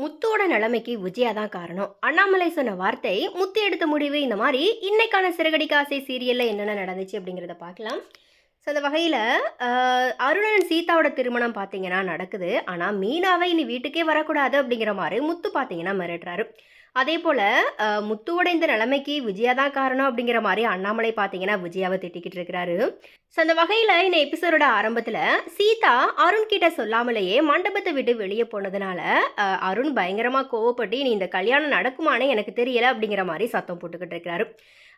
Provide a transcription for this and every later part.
முத்தோட நிலைமைக்கு விஜயா தான் காரணம். அண்ணாமலை சொன்ன வார்த்தை முத்து எடுத்த முடிவு இந்த மாதிரி இன்னைக்கான சிறகடிக்க ஆசை சீரியலில் என்னென்ன நடந்துச்சு அப்படிங்கிறத பார்க்கலாம். ஸோ அந்த வகையில் அருணன் சீதாவோட திருமணம் பார்த்தீங்கன்னா நடக்குது. ஆனால் மீனாவை இனி வீட்டுக்கே வரக்கூடாது அப்படிங்கிற மாதிரி முத்து பார்த்தீங்கன்னா மிரட்டுறாரு. அதே போல் முத்துவோட இந்த நிலைமைக்கு விஜயா தான் காரணம் அப்படிங்கிற மாதிரி அண்ணாமலை பார்த்தீங்கன்னா விஜயாவை திட்டிக்கிட்டு இருக்கிறாரு. ஸோ அந்த வகையில் இந்த எபிசோடோட ஆரம்பத்தில் சீதா அருண் கிட்ட சொல்லாமலேயே மண்டபத்தை விட்டு வெளியே போனதுனால அருண் பயங்கரமாக கோவப்பட்டு நீ இந்த கல்யாணம் நடக்குமானே எனக்கு தெரியலை அப்படிங்கிற மாதிரி சத்தம் போட்டுக்கிட்டு இருக்கிறாரு.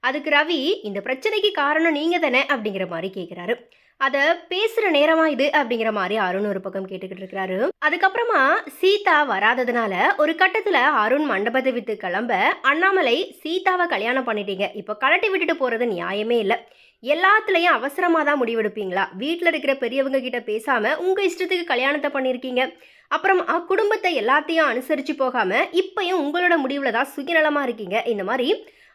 அதுக்கு ரவி இந்த பிரச்சனைக்கு காரணம் நீங்கள் தானே அப்படிங்கிற மாதிரி கேட்குறாரு அதை பேசுகிற நேரமா இது அப்படிங்கிற மாதிரி அருண் ஒரு பக்கம் கேட்டுக்கிட்டு இருக்கிறாரு. அதுக்கப்புறமா சீதா வராததுனால ஒரு கட்டத்தில் அருண் மண்டபத்தை வித்து கிளம்ப அண்ணாமலை சீதாவை கல்யாணம் பண்ணிட்டீங்க. இப்போ கலட்டி விட்டுட்டு போகிறது நியாயமே இல்லை. எல்லாத்துலேயும் அவசரமாக தான் முடிவெடுப்பீங்களா? வீட்டில் இருக்கிற பெரியவங்க கிட்ட பேசாமல் உங்கள் இஷ்டத்துக்கு கல்யாணத்தை பண்ணியிருக்கீங்க அப்புறம் குடும்பத்தை எல்லாத்தையும் அனுசரித்து போகாமல் இப்பயும் உங்களோட முடிவில் தான் சுயநலமாக இருக்கீங்க. இந்த மாதிரி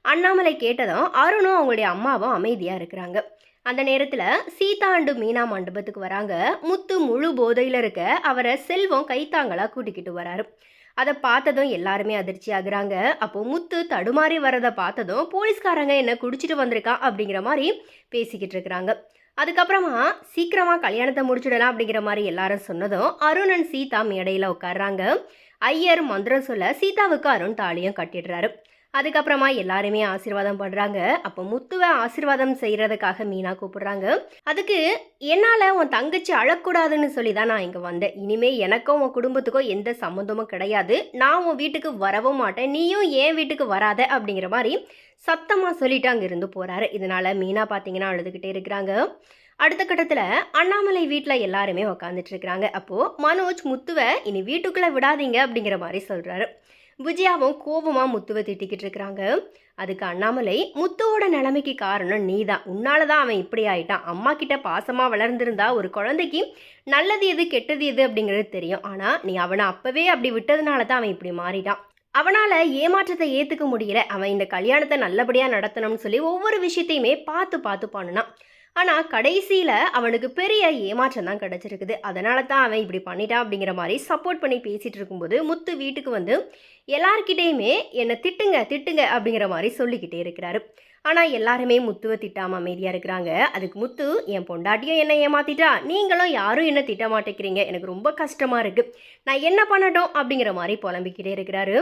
அண்ணாமலை கேட்டதும் அருணும் அவங்களுடைய அம்மாவும் அமைதியாக இருக்கிறாங்க. அந்த நேரத்தில் சீதா அண்டு மீனா மண்டபத்துக்கு வராங்க. முத்து முழு போதையில் இருக்க அவரை செல்வம் கைத்தாங்களாக கூட்டிக்கிட்டு வராரு. அதை பார்த்ததும் எல்லாருமே அதிர்ச்சி ஆகுறாங்க. அப்போ முத்து தடுமாறி வரதை பார்த்ததும் போலீஸ்காரங்க என்ன குடிச்சிட்டு வந்திருக்கான் அப்படிங்கிற மாதிரி பேசிக்கிட்டு இருக்கிறாங்க. அதுக்கப்புறமா சீக்கிரமா கல்யாணத்தை முடிச்சிடலாம் அப்படிங்கிற மாதிரி எல்லாரும் சொன்னதும் அருணன் சீதா மேடையில் உட்கார்றாங்க. ஐயர் மந்திரம் சொல்ல சீதாவுக்கு அருண் தாலியும் கட்டிடுறாரு. அதுக்கப்புறமா எல்லாருமே ஆசீர்வாதம் பண்ணுறாங்க அப்போ முத்துவை ஆசீர்வாதம் செய்கிறதுக்காக மீனா கூப்பிடுறாங்க. அதுக்கு என்னால் உன் தங்கச்சி அழக்கூடாதுன்னு சொல்லி தான் நான் இங்கே வந்தேன். இனிமே எனக்கும் உன் குடும்பத்துக்கும் எந்த சம்மந்தமும் கிடையாது. நான் உன் வீட்டுக்கு வரவும் மாட்டேன். நீயும் என் வீட்டுக்கு வராத அப்படிங்கிற மாதிரி சத்தமாக சொல்லிட்டு அங்கே இருந்து போகிறாரு இதனால் மீனா பார்த்தீங்கன்னா அழுதுகிட்டே இருக்கிறாங்க. அடுத்த கட்டத்தில் அண்ணாமலை வீட்டில் எல்லாருமே உக்காந்துட்டு இருக்கிறாங்க அப்போது மனோஜ் முத்துவை இனி வீட்டுக்குள்ளே விடாதீங்க அப்படிங்கிற மாதிரி சொல்கிறாரு விஜயாவும் கோபமாக முத்துவை திட்டிக்கிட்டு இருக்கிறாங்க அதுக்கு அண்ணாமலை முத்துவோட நிலைமைக்கு காரணம் நீ தான் உன்னால தான் அவன் இப்படி ஆயிட்டான். அம்மா கிட்ட பாசமாக வளர்ந்துருந்தா ஒரு குழந்தைக்கு நல்லது எது கெட்டது எது அப்படிங்கிறது தெரியும். ஆனால் நீ அவனை அப்போவே அப்படி விட்டதுனால தான் அவன் இப்படி மாறிட்டான். அவனால் ஏமாற்றத்தை ஏற்றுக்க முடியல. அவன் இந்த கல்யாணத்தை நல்லபடியாக நடத்தணும்னு சொல்லி ஒவ்வொரு விஷயத்தையுமே பார்த்து பார்த்து பண்ணுனான். ஆனால் கடைசியில் அவனுக்கு பெரிய ஏமாற்றம் தான் கிடச்சிருக்குது. அதனால தான் அவன் இப்படி பண்ணிட்டான் அப்படிங்கிற மாதிரி சப்போர்ட் பண்ணி பேசிகிட்டு இருக்கும்போது முத்து வீட்டுக்கு வந்து எல்லார்கிட்டேயுமே என்னை திட்டுங்க திட்டுங்க அப்படிங்கிற மாதிரி சொல்லிக்கிட்டே இருக்கிறாரு. ஆனால் எல்லாருமே முத்துவை திட்டாமல் அமைதியாக இருக்கிறாங்க. அதுக்கு முத்து என் பொண்டாட்டியும் என்னை ஏமாத்திட்டா? நீங்களும் யாரும் என்ன திட்ட மாட்டேங்கிறீங்க. எனக்கு ரொம்ப கஷ்டமாக இருக்குது நான் என்ன பண்ணட்டும்? அப்படிங்கிற மாதிரி புலம்பிக்கிட்டே இருக்கிறாரு.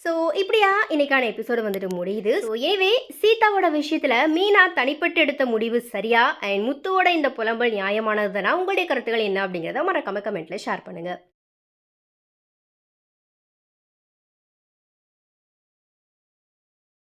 ஸோ இப்படியா? இன்னைக்கான எபிசோடு வந்துட்டு முடியுது. ஸோ எனவே சீதாவோட விஷயத்தில் மீனா தனிப்பட்டு எடுத்த முடிவு சரியா? அண்ட் முத்துவோட இந்த புலம்பல் நியாயமானதுதானா? உங்களுடைய கருத்துக்கள் என்ன அப்படிங்கிறத மறக்காம கமெண்ட்டில் ஷேர் பண்ணுங்கள்